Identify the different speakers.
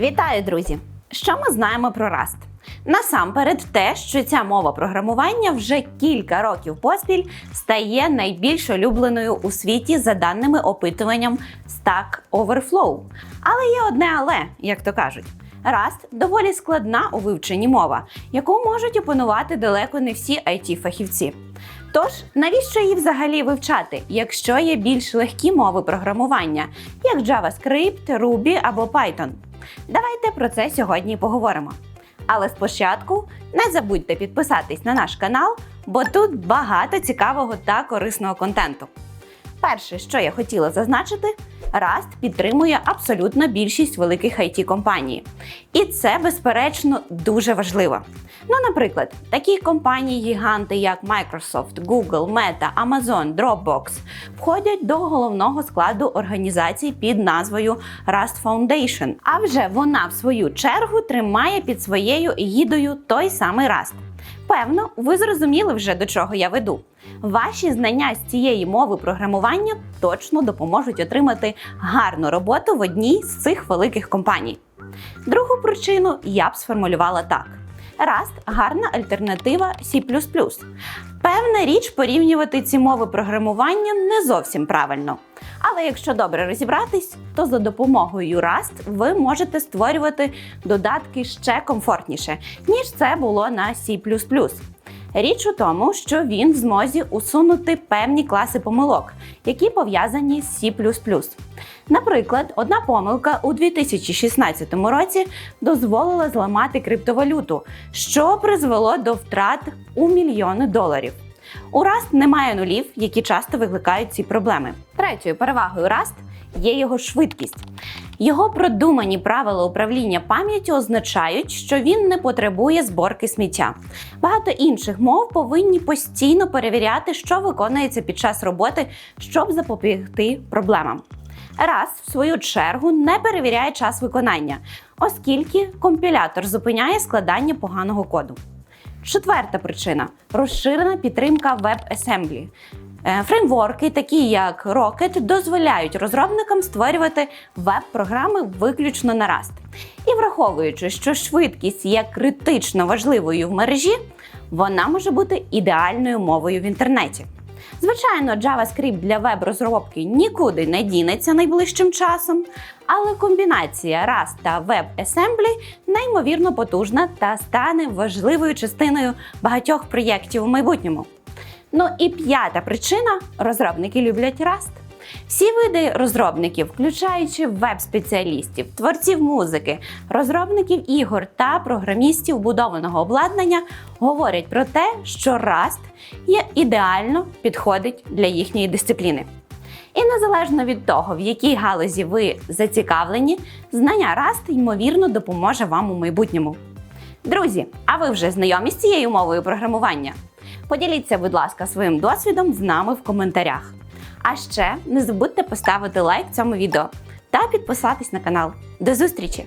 Speaker 1: Вітаю, друзі! Що ми знаємо про Rust? Насамперед, те, що ця мова програмування вже кілька років поспіль стає найбільш улюбленою у світі за даними опитуванням Stack Overflow. Але є одне але, як то кажуть. Rust – доволі складна у вивченні мова, яку можуть опанувати далеко не всі it фахівці Тож, навіщо її взагалі вивчати, якщо є більш легкі мови програмування, як JavaScript, Ruby або Python? Давайте про це сьогодні поговоримо. Але спочатку не забудьте підписатись на наш канал, бо тут багато цікавого та корисного контенту. Перше, що я хотіла зазначити, Rust підтримує абсолютно більшість великих it компаній І це, безперечно, дуже важливо. Ну, наприклад, такі компанії-гіганти, як Microsoft, Google, Meta, Amazon, Dropbox, входять до головного складу організацій під назвою Rust Foundation. А вже вона, в свою чергу, тримає під своєю егідою той самий Rust. Певно, ви зрозуміли вже до чого я веду. Ваші знання з цієї мови програмування точно допоможуть отримати гарну роботу в одній з цих великих компаній. Другу причину я б сформулювала так: Rust – гарна альтернатива C++. Певна річ порівнювати ці мови програмування не зовсім правильно. Але якщо добре розібратись, то за допомогою Rust ви можете створювати додатки ще комфортніше, ніж це було на C++. Річ у тому, що він в змозі усунути певні класи помилок, які пов'язані з C++. Наприклад, одна помилка у 2016 році дозволила зламати криптовалюту, що призвело до втрат у мільйони доларів. У Rust немає нулів, які часто викликають ці проблеми. Третьою перевагою Rust є його швидкість. Його продумані правила управління пам'яттю означають, що він не потребує зборки сміття. Багато інших мов повинні постійно перевіряти, що виконується під час роботи, щоб запобігти проблемам. Раз, в свою чергу, не перевіряє час виконання, оскільки компілятор зупиняє складання поганого коду. Четверта причина розширена підтримка WebAssembly. Е, Фреймворки, такі як Rocket, дозволяють розробникам створювати веб-програми виключно на Rust. І враховуючи, що швидкість є критично важливою в мережі, вона може бути ідеальною мовою в інтернеті. Звичайно, JavaScript для веб-розробки нікуди не дінеться найближчим часом, але комбінація Rust та WebAssembly неймовірно потужна та стане важливою частиною багатьох проєктів у майбутньому. Ну і п'ята причина розробники люблять Rust. Всі види розробників, включаючи веб-спеціалістів, творців музики, розробників ігор та програмістів будованого обладнання, говорять про те, що Rust є ідеально підходить для їхньої дисципліни. І незалежно від того, в якій галузі ви зацікавлені, знання Rust, ймовірно, допоможе вам у майбутньому. Друзі, а ви вже знайомі з цією мовою програмування? Поділіться, будь ласка, своїм досвідом з нами в коментарях. А ще не забудьте поставити лайк цьому відео та підписатись на канал. До зустрічі!